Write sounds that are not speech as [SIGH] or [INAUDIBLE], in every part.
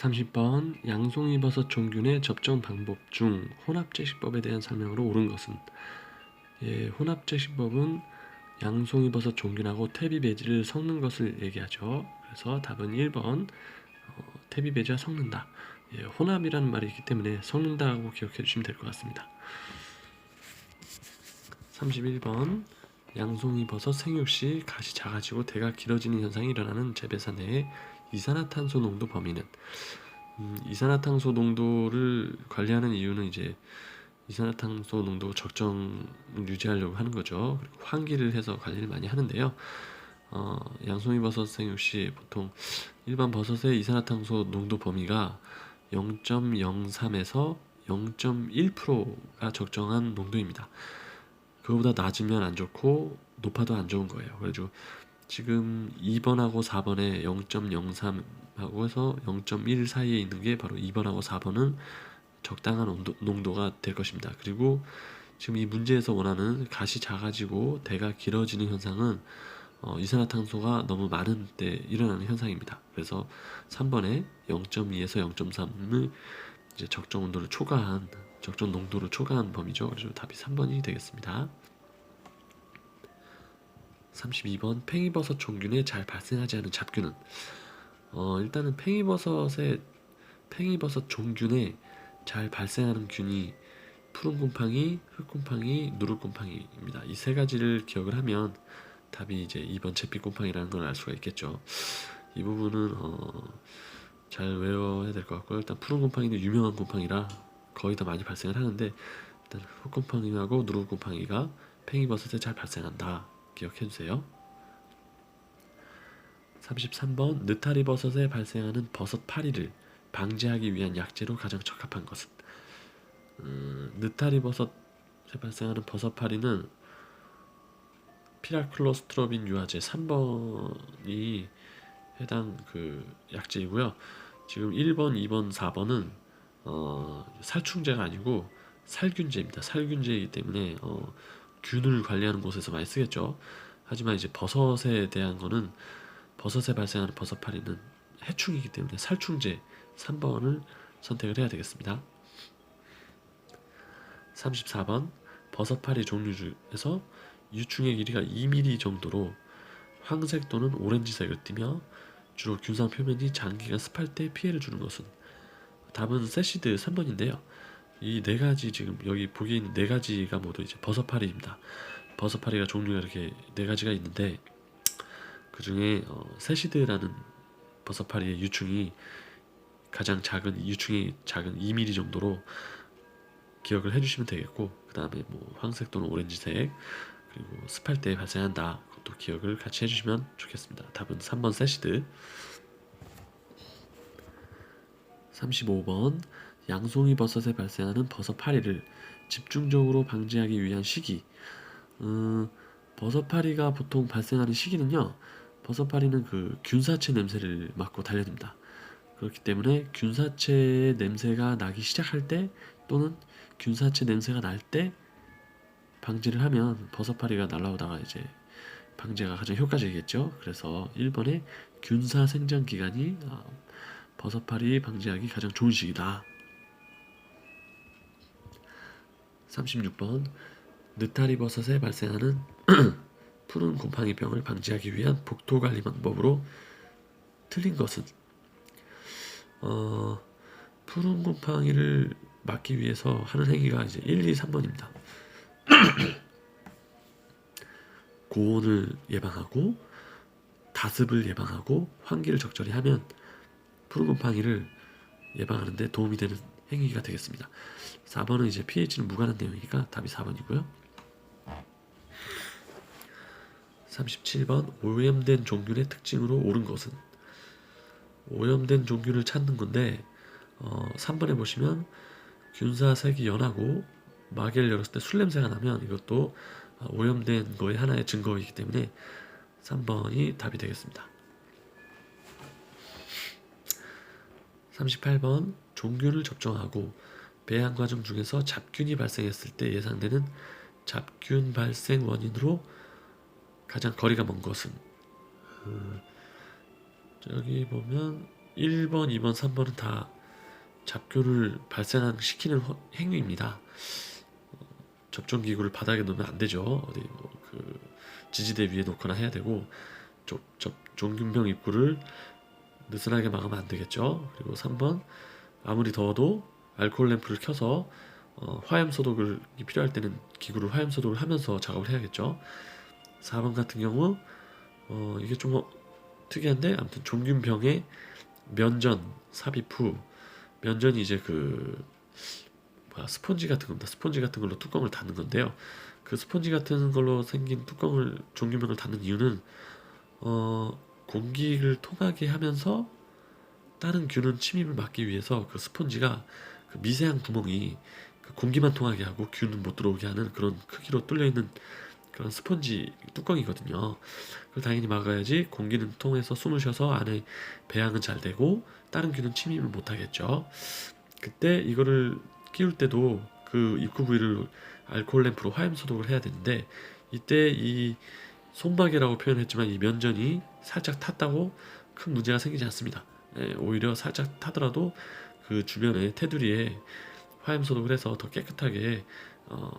30번 양송이버섯 종균의 접종 방법 중 혼합제식법에 대한 설명으로 옳은 것은 예, 혼합제식법은 양송이버섯 종균하고 태비배지를 섞는 것을 얘기하죠. 그래서 답은 1번 어, 태비배지와 섞는다. 예, 혼합이라는 말이 있기 때문에 섞는다고 기억해 주시면 될 것 같습니다. 31번 양송이버섯 생육 시 가시 작아지고 대가 길어지는 현상이 일어나는 재배사 내의 이산화탄소 농도 범위는 음, 이산화탄소 농도를 관리하는 이유는 이제 이산화탄소 농도 적정을 유지하려고 하는 거죠. 그리고 환기를 해서 관리를 많이 하는데요. 어, 양송이 버섯 생육 시 보통 일반 버섯의 이산화탄소 농도 범위가 0.03에서 0.1%가 적정한 농도입니다. 그거보다 낮으면 안 좋고 높아도 안 좋은 거예요. 그래가지고 지금 2번하고 4번에 0.03하고 해서 0.1 사이에 있는 게 바로 2번하고 4번은 적당한 온도, 농도가 될 것입니다. 그리고 지금 이 문제에서 원하는 가시 작아지고 대가 길어지는 현상은 어, 이산화탄소가 너무 많은 때 일어나는 현상입니다. 그래서 3번에 0.2에서 0.3을 이제 적정 온도를 초과한 적정 농도를 초과한 범위죠. 그래서 답이 3번이 되겠습니다. 32번 팽이버섯 종균에 잘 발생하지 않은 잡균은 어, 일단은 팽이버섯의 팽이버섯 종균에 잘 발생하는 균이 푸른 곰팡이, 흑곰팡이, 누룩 곰팡이입니다. 이 세 가지를 기억을 하면 답이 이제 2번 잿빛 곰팡이라는 걸 알 수가 있겠죠. 이 부분은 어, 잘 외워야 될 것 같고요. 일단 푸른 곰팡이는 유명한 곰팡이라 거의 다 많이 발생을 하는데 일단 흑곰팡이하고 누룩곰팡이가 팽이버섯에 잘 발생한다. 기억해 주세요. 33번 느타리 버섯에 발생하는 버섯 파리를 방지하기 위한 약재로 가장 적합한 것은 음, 느타리 버섯에 발생하는 버섯 파리는 피라클로스트로빈 유화제 3번이 해당 그 약재이고요. 지금 1번, 2번, 4번은 어, 살충제가 아니고 살균제입니다. 살균제이기 때문에 어, 균을 관리하는 곳에서 많이 쓰겠죠. 하지만 이제 버섯에 대한 거는 버섯에 발생하는 버섯파리는 해충이기 때문에 살충제 3번을 선택을 해야 되겠습니다. 34번 버섯파리 종류 중에서 유충의 길이가 2mm 정도로 황색 또는 오렌지색을 띠며 주로 균상 표면이 장기간 습할 때 피해를 주는 것은 답은 세시드 3번인데요. 이 네 가지 지금 여기 보기에 있는 네 가지가 모두 이제 버섯파리입니다. 버섯파리가 종류가 이렇게 네 가지가 있는데 그 중에 어, 세시드라는 버섯파리의 유충이 가장 작은 유충이 작은 2mm 정도로 기억을 해주시면 되겠고 그 다음에 뭐 황색 또는 오렌지색 그리고 습할 때 발생한다 그것도 기억을 같이 해주시면 좋겠습니다. 답은 3번 세시드 35번 양송이 버섯에 발생하는 버섯 파리를 집중적으로 방지하기 위한 시기 음, 버섯 파리가 보통 발생하는 시기는요 버섯 파리는 그 균사체 냄새를 맡고 달려듭니다 그렇기 때문에 균사체의 냄새가 나기 시작할 때 또는 균사체 냄새가 날 때 방지를 하면 버섯파리가 날아오다가 이제 방제가 가장 효과적이겠죠. 그래서 1번에 균사 생장 기간이 어, 버섯파리 방지하기 가장 좋은 시기다. 36번 느타리 버섯에 발생하는 [CLEARS THROAT] 푸른 곰팡이병을 방지하기 위한 복토 관리 방법으로 틀린 것은 어, 푸른 곰팡이를 막기 위해서 하는 행위가 이제 1, 2, 3번입니다. 고온을 예방하고 다습을 예방하고 환기를 적절히 하면 푸른 곰팡이를 예방하는데 도움이 되는 행위가 되겠습니다. 4번은 이제 pH는 무관한 내용이니까 답이 4번이고요. 37번 오염된 종균의 특징으로 옳은 것은 오염된 종균을 찾는 건데 어, 3번에 보시면 균사색이 연하고 마개를 열었을 때 술 냄새가 나면 이것도 어, 오염된 거의 하나의 증거이기 때문에 3번이 답이 되겠습니다. 38번 종균을 접종하고 배양 과정 중에서 잡균이 발생했을 때 예상되는 잡균 발생 원인으로 가장 거리가 먼 것은 음, 저기 보면 1번, 2번, 3번은 다 잡균을 발생시키는 허- 행위입니다. 어, 접종 기구를 바닥에 놓으면 안 되죠. 어디 뭐 그 지지대 위에 놓거나 해야 되고 접, 접 종균병 입구를 느슨하게 막으면 안 되겠죠. 그리고 3번 아무리 더워도 알코올 램프를 켜서 어, 화염 소독을 필요할 때는 기구를 화염 소독을 하면서 작업을 해야겠죠. 4번 같은 경우 어, 이게 좀 어, 특이한데 아무튼 종균병의 면전 삽입 후 면전이 이제 그 뭐야, 스펀지 같은 겁니다. 스펀지 같은 걸로 뚜껑을 닫는 건데요. 그 스펀지 같은 걸로 생긴 뚜껑을 종균병을 닫는 이유는 어, 공기를 통하게 하면서 다른 균은 침입을 막기 위해서 그 스펀지가 그 미세한 구멍이 그 공기만 통하게 하고 균은 못 들어오게 하는 그런 크기로 뚫려 있는 그런 스펀지 뚜껑이거든요. 그걸 당연히 막아야지 공기는 통해서 숨을 쉬어서 안에 배양은 잘 되고 다른 균은 침입을 못 하겠죠. 그때 이거를 끼울 때도 그 입구 부위를 알코올 램프로 화염 소독을 해야 되는데 이때 이 손박이라고 표현했지만 이 면전이 살짝 탔다고 큰 문제가 생기지 않습니다. 예, 오히려 살짝 타더라도 그 주변에 테두리에 화염 소독을 해서 더 깨끗하게 어,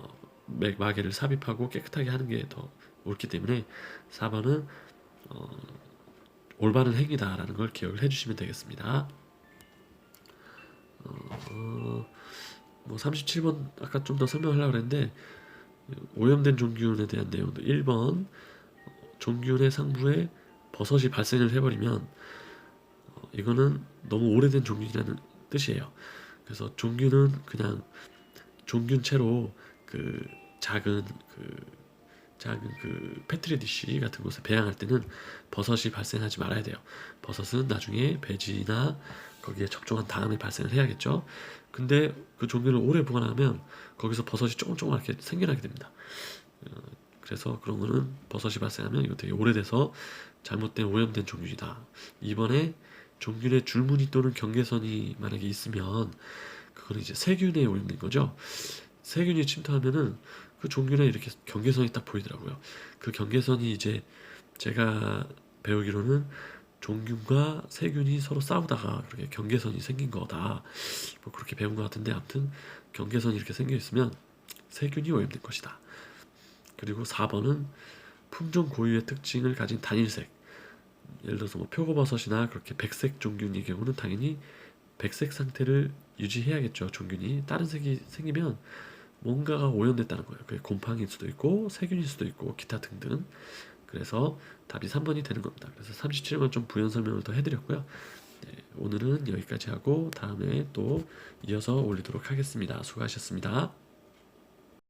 맥 마개를 삽입하고 깨끗하게 하는 게 더 옳기 때문에 4번은 어, 올바른 행위다라는 걸 기억을 해주시면 되겠습니다. 어, 뭐 37번 아까 좀 더 설명하려고 그랬는데 오염된 종균에 대한 내용도 1번 종균의 상부에 버섯이 발생을 해버리면 어, 이거는 너무 오래된 종균이라는 뜻이에요. 그래서 종균은 그냥 종균체로 그 작은 그 작은 그 페트리 디쉬 같은 곳에 배양할 때는 버섯이 발생하지 말아야 돼요. 버섯은 나중에 배지나 거기에 접종한 다음에 발생을 해야겠죠. 근데 그 종균을 오래 보관하면 거기서 버섯이 조금 조금맣게 생겨나게 됩니다. 어, 그래서 그런 거는 버섯이 발생하면 이거 되게 오래돼서 잘못된 오염된 종균이다. 이번에 종균의 줄무늬 또는 경계선이 만약에 있으면 그거는 이제 세균에 오염된 거죠. 세균이 침투하면은 그 종균에 이렇게 경계선이 딱 보이더라고요. 그 경계선이 이제 제가 배우기로는 종균과 세균이 서로 싸우다가 그렇게 경계선이 생긴 거다. 뭐 그렇게 배운 것 같은데 아무튼 경계선이 이렇게 생겨 있으면 세균이 오염된 것이다. 그리고 4번은 품종 고유의 특징을 가진 단일색. 예를 들어서 뭐 표고버섯이나 그렇게 백색 종균의 경우는 당연히 백색 상태를 유지해야겠죠. 종균이 다른 색이 생기면 뭔가가 오염됐다는 거예요. 그게 곰팡이일 수도 있고 세균일 수도 있고 기타 등등. 그래서 답이 3번이 되는 겁니다. 그래서 37번 좀 부연 설명을 더 해드렸고요. 네, 오늘은 여기까지 하고 다음에 또 이어서 올리도록 하겠습니다. 수고하셨습니다.